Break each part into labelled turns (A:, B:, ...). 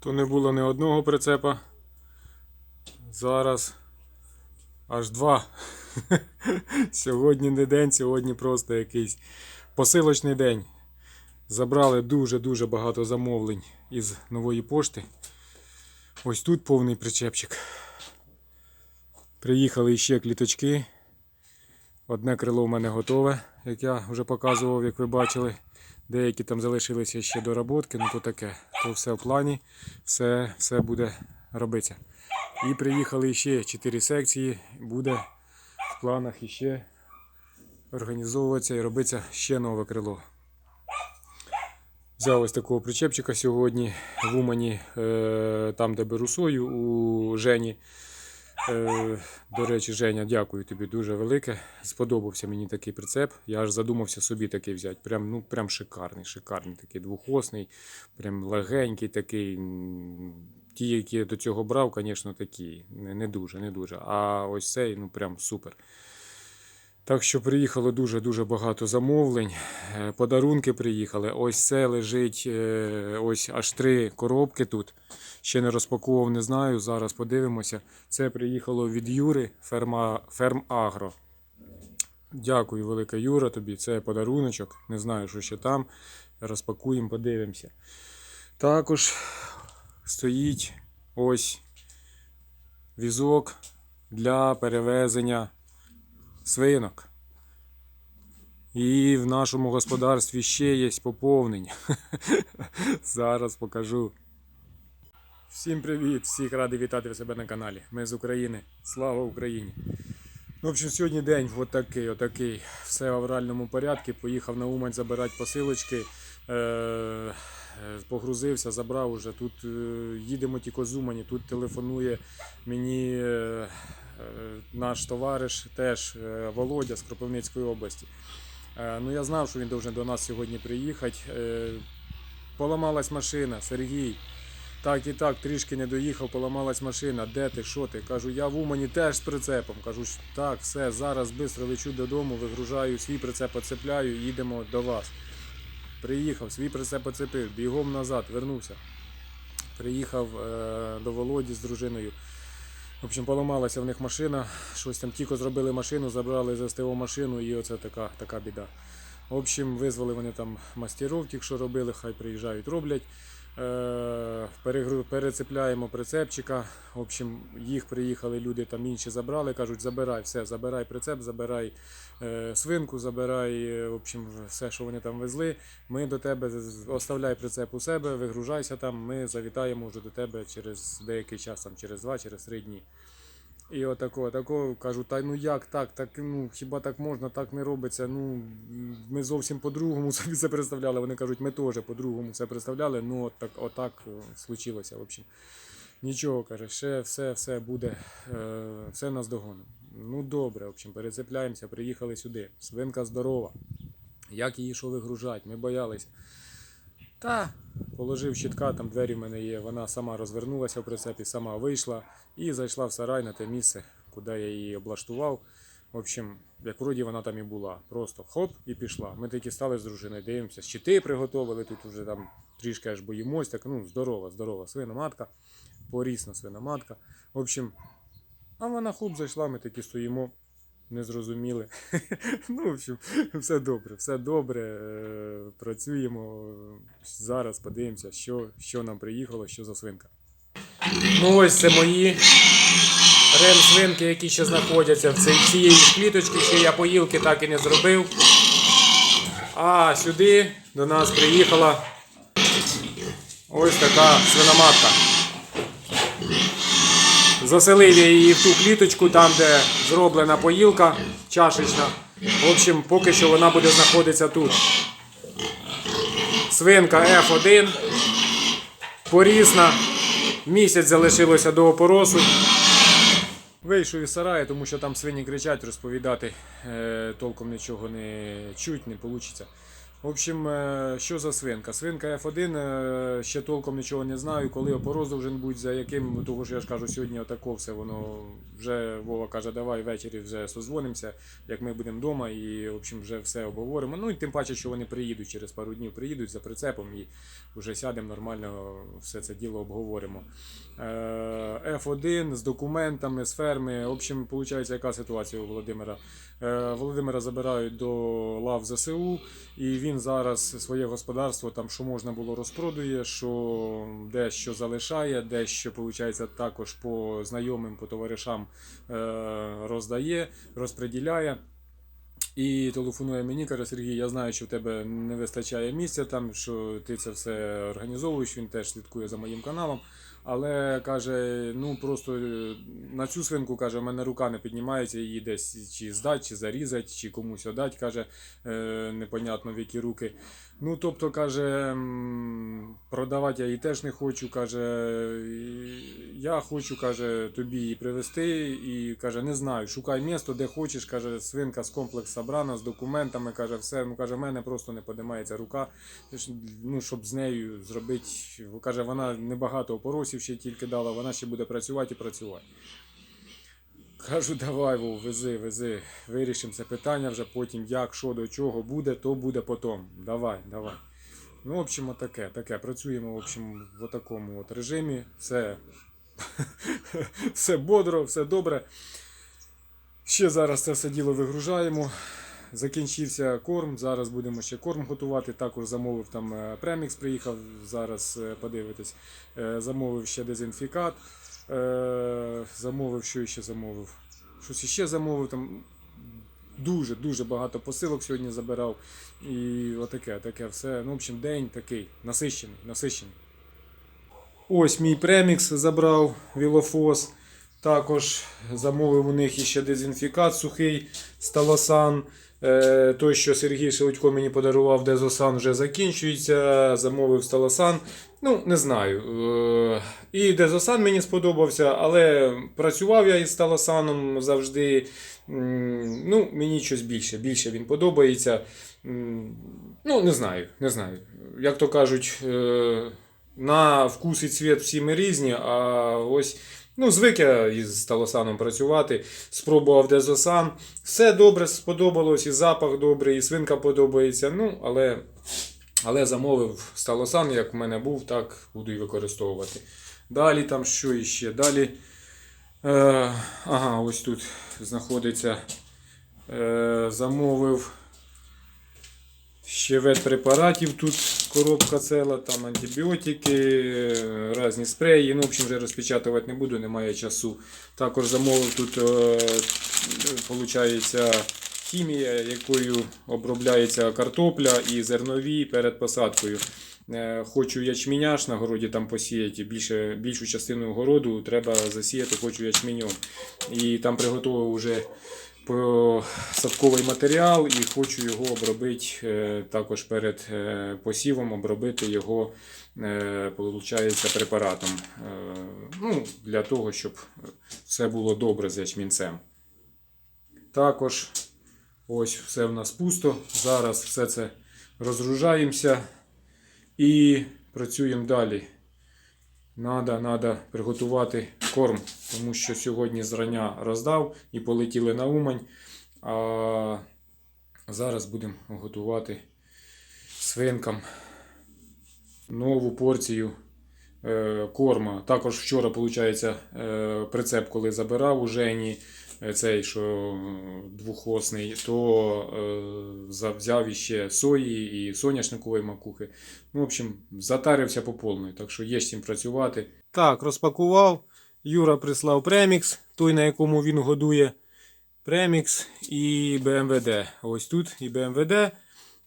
A: То не було ні одного прицепа. Зараз аж два. Сьогодні не день, сьогодні просто якийсь посилочний день. Забрали дуже-дуже багато замовлень із нової пошти. Ось тут повний причепчик. Приїхали ще кліточки. Одне крило в мене готове, як я вже показував, як ви бачили. Деякі там залишилися ще доработки, ну то таке. То все в плані, все, все буде робитися. І приїхали ще 4 секції. Буде в планах іще організовуватися і робиться ще нове крило. Взяв ось такого причепчика сьогодні в Умані, е, там, де беру сою у Жені. Е, До речі, Женя, дякую тобі дуже велике. Сподобався мені такий прицеп. Я аж задумався собі такий взяти. Прям, ну, прям шикарний, шикарний такий двохосний, прям легенький такий. Ті, які я до цього брав, звісно, такі. Не, не дуже, не дуже. А ось цей, ну прям супер. Так що приїхало дуже-дуже багато замовлень. Е, Подарунки приїхали. Ось це лежить е, ось аж три коробки тут. Ще не розпакував, не знаю. Зараз подивимося. Це приїхало від Юри, ферма, ферм Агро. Дякую, велика Юра, тобі. Це подаруночок. Не знаю, що ще там. Розпакуємо, подивимося. Також стоїть ось візок для перевезення свинок. І в нашому господарстві ще є поповнення. Зараз покажу. Всім привіт! Всіх радий вітати себе на каналі. Ми з України. Слава Україні! Ну, в общем, сьогодні день отакий, отакий. Все в авральному порядку. Поїхав на Умань забирати посилочки. Е- е, погрузився, забрав уже. Тут е, їдемо тільки з Умані. Тут телефонує мені наш товариш, теж е, Володя з Кропивницької області. Е, ну, я знав, що він должен до нас сьогодні приїхати. Е, поламалась машина, Сергій. Так і так, трішки не доїхав, поламалась машина. Де ти? Що ти? Кажу, я в Умані теж з прицепом. Кажу, так, все, зараз швидко лечу додому, вигружаю свій прицеп, оцепляю, їдемо до вас. Приїхав, свій прицеп оцепив, бігом назад, вернувся. Приїхав е, до Володі з дружиною. В общем, поламалася в них машина. Щось там тільки зробили машину, забрали з СТО машину і оце така, така біда. В общем, визвали вони там мастеров, ті, що робили, хай приїжджають, роблять. Е, перецепляємо прицепчика. В общем, їх приїхали люди, там інші забрали, кажуть, забирай все, забирай прицеп, забирай е, свинку, забирай е, в общем, все, що вони там везли. Ми до тебе оставляй прицеп у себе, вигружайся там, ми завітаємо вже до тебе через деякий час, там, через два, через три дні. І отако, тако кажу, та ну як так, так ну хіба так можна, так не робиться. Ну ми зовсім по-другому собі це представляли. Вони кажуть, ми теж по-другому це представляли. Ну от так, отак е, случилося. В общем. Нічого каже, ще все, все буде, е, все нас догоном. Ну добре, в общем, перецепляємося, приїхали сюди. Свинка здорова. Як її що вигружати? Ми боялися. Та положив щитка, там двері в мене є. Вона сама розвернулася в прицепі, сама вийшла і зайшла в сарай на те місце, куди я її облаштував. В общем, як вроді вона там і була. Просто хоп і пішла. Ми такі стали з дружиною, дивимося, щити приготували, тут вже там трішки аж боїмось. Так, ну, здорова, здорова свиноматка, порісна свиноматка. В общем, а вона хоп зайшла, ми такі стоїмо. Не зрозуміли. ну, в общем, все добре, все добре. е, Працюємо. Зараз подивимося, що, що нам приїхало, що за свинка. Ну, ось це мої рем-свинки, які ще знаходяться в цієї кліточці, ще я поїлки так і не зробив. А сюди до нас приїхала ось така свиноматка. Заселив її в ту кліточку, там, де зроблена поїлка чашечна. В общем, поки що вона буде знаходитися тут. Свинка F1. Порісна. Місяць залишилося до опоросу. Вийшов із сараю, тому що там свині кричать, розповідати е, толком нічого не чуть, не вийде. В общем, е, що за свинка? Свинка F1, е, ще толком нічого не знаю, коли опороз должен за яким, тому що я ж кажу, сьогодні отако все воно вже Вова каже, давай ввечері вже созвонимося, як ми будемо вдома і в общем, вже все обговоримо. Ну і тим паче, що вони приїдуть через пару днів, приїдуть за прицепом і вже сядемо нормально, все це діло обговоримо. Е, F1 з документами, з ферми. В общем, виходить, яка ситуація у Володимира? Е, Володимира забирають до лав ЗСУ, і він зараз своє господарство, там що можна було, розпродує, що дещо залишає, дещо, виходить, також по знайомим, по товаришам е, роздає, розподіляє. І телефонує мені, каже Сергій, я знаю, що в тебе не вистачає місця там, що ти це все організовуєш, він теж слідкує за моїм каналом. Але каже, ну просто е, на цю свинку каже, в мене рука не піднімається, її десь чи здати, чи зарізати, чи комусь отдати, каже, е, непонятно в які руки. Ну, тобто, каже, продавати я її теж не хочу. Каже, я хочу, каже, тобі її привезти. І каже, не знаю, шукай місто, де хочеш. Каже, свинка з комплекс собрана, з документами, каже, все. Ну каже, в мене просто не подимається рука. Ну, щоб з нею зробити. Каже, вона небагато опоросів ще тільки дала, вона ще буде працювати і працювати. Кажу, давай, Вов, вези, вези, вирішимо це питання вже потім, як, що до чого буде, то буде потім. Давай, давай. Ну, в общем, таке, таке. Працюємо в общем, в такому от режимі. Все, все бодро, все добре. Ще зараз це все діло вигружаємо. Закінчився корм. Зараз будемо ще корм готувати. Також замовив там е, премікс, приїхав зараз е, подивитись. Е, Замовив ще дезінфікат. Замовив, що ще замовив? Щось ще замовив там. Дуже дуже багато посилок сьогодні забирав. І отаке, таке все. Ну, в общем, день такий насищений, насищений. Ось мій премікс забрав Вілофос. Також замовив у них іще дезінфікат сухий сталосан. Е, той, що Сергій Шелудько мені подарував, дезосан вже закінчується. Замовив сталосан. Ну, не знаю. Е, І дезосан мені сподобався, але працював я із сталосаном завжди. Ну, мені щось більше. Більше він подобається. Ну, не знаю, не знаю. Як то кажуть, е, на вкус і цвіт всі ми різні, а ось. Ну, звик я із Талосаном працювати, спробував дезосан. Все добре сподобалось, і запах добрий, і свинка подобається. Ну, але, але замовив Сталосан, як в мене був, так буду і використовувати. Далі там що іще? Далі. Е, ага, ось тут знаходиться. Е, замовив ще ветпрепаратів тут коробка ціла, там антибіотики, е, різні спреї. Ну, в общем, вже розпечатувати не буду, немає часу. Також замовив тут, е, хімія, якою обробляється картопля і зернові перед посадкою. Е, Хочу ячміняш на городі там посіяти. Більше, більшу частину городу треба засіяти, хочу ячменем. І там приготував вже посадковий матеріал і хочу його обробити е, також перед е, посівом, обробити його е, получається, препаратом. Е, Ну, для того, щоб все було добре з ячмінцем. Також ось все в нас пусто. Зараз все це розгружаємося і працюємо далі. Надо, надо приготувати корм, тому що сьогодні зрання роздав і полетіли на Умань. А зараз будемо готувати свинкам нову порцію е, корма. Також вчора, виходить, е, прицеп, коли забирав у Жені цей, що двохосний, то е, взяв іще сої і соняшникової макухи. Ну, в общем, затарився по повної, так що є з чим працювати. Так, розпакував. Юра прислав премікс, той, на якому він годує. Премікс і БМВД. Ось тут і БМВД,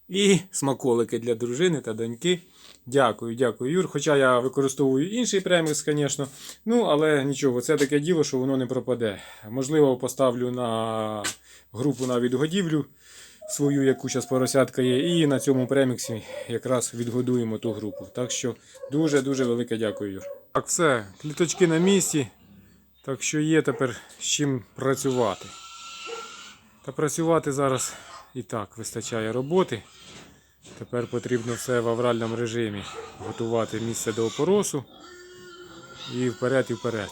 A: і смаколики для дружини та доньки. Дякую, дякую, Юр. Хоча я використовую інший премікс, звісно. Ну, але нічого, це таке діло, що воно не пропаде. Можливо, поставлю на групу на відгодівлю свою, яку зараз поросятка є, і на цьому преміксі якраз відгодуємо ту групу. Так що дуже-дуже велике дякую, Юр. Так, все, кліточки на місці. Так що є тепер з чим працювати. Та працювати зараз і так вистачає роботи. Тепер потрібно все в авральному режимі готувати місце до опоросу. І вперед, і вперед.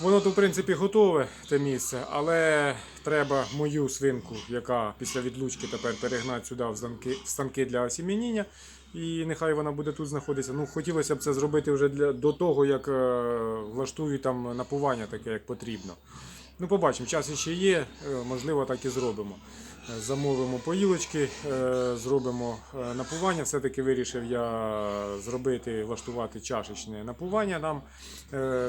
A: Воно то, в принципі, готове, те місце, але треба мою свинку, яка після відлучки тепер перегнати сюди в станки, в станки для осім'яніння. І нехай вона буде тут знаходитися. Ну, хотілося б це зробити вже для, до того, як е, влаштую там напування таке, як потрібно. Ну, побачимо, час ще є, е, можливо, так і зробимо. Е, Замовимо поїлочки, е, зробимо напування. Все-таки вирішив я зробити, влаштувати чашечне напування нам.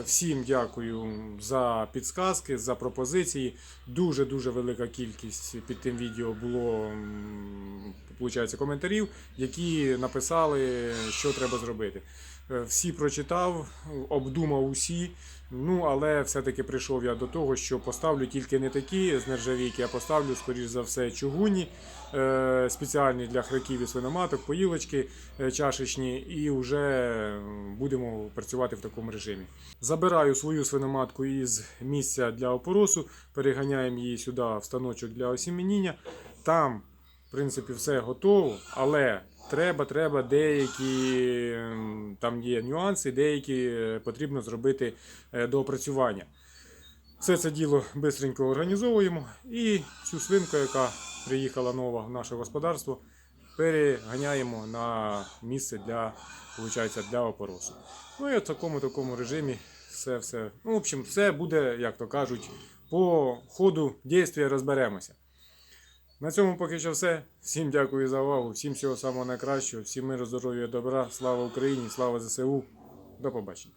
A: Всім дякую за підсказки, за пропозиції. Дуже-дуже велика кількість під тим відео було получається, коментарів, які написали, що треба зробити. Всі прочитав, обдумав усі. Ну, але все-таки прийшов я до того, що поставлю тільки не такі з нержавійки, а поставлю, скоріш за все, чугунні, е, спеціальні для хряків і свиноматок, поїлочки е, чашечні, і вже будемо працювати в такому режимі. Забираю свою свиноматку із місця для опоросу, переганяємо її сюди в станочок для осімініння. Там, в принципі, все готово, але треба, треба деякі ем, там є нюанси, деякі е, потрібно зробити е, доопрацювання. Все це діло швидко організовуємо і цю свинку, яка приїхала нова в наше господарство, переганяємо на місце для, виходить, для опоросу. Ну і в такому такому режимі все, все. Ну, в общем, все буде, як то кажуть, по ходу дійства розберемося. На цьому поки що все. Всім дякую за увагу, всім всього самого найкращого, всім миру, здоров'я, добра, слава Україні, слава ЗСУ. До побачення.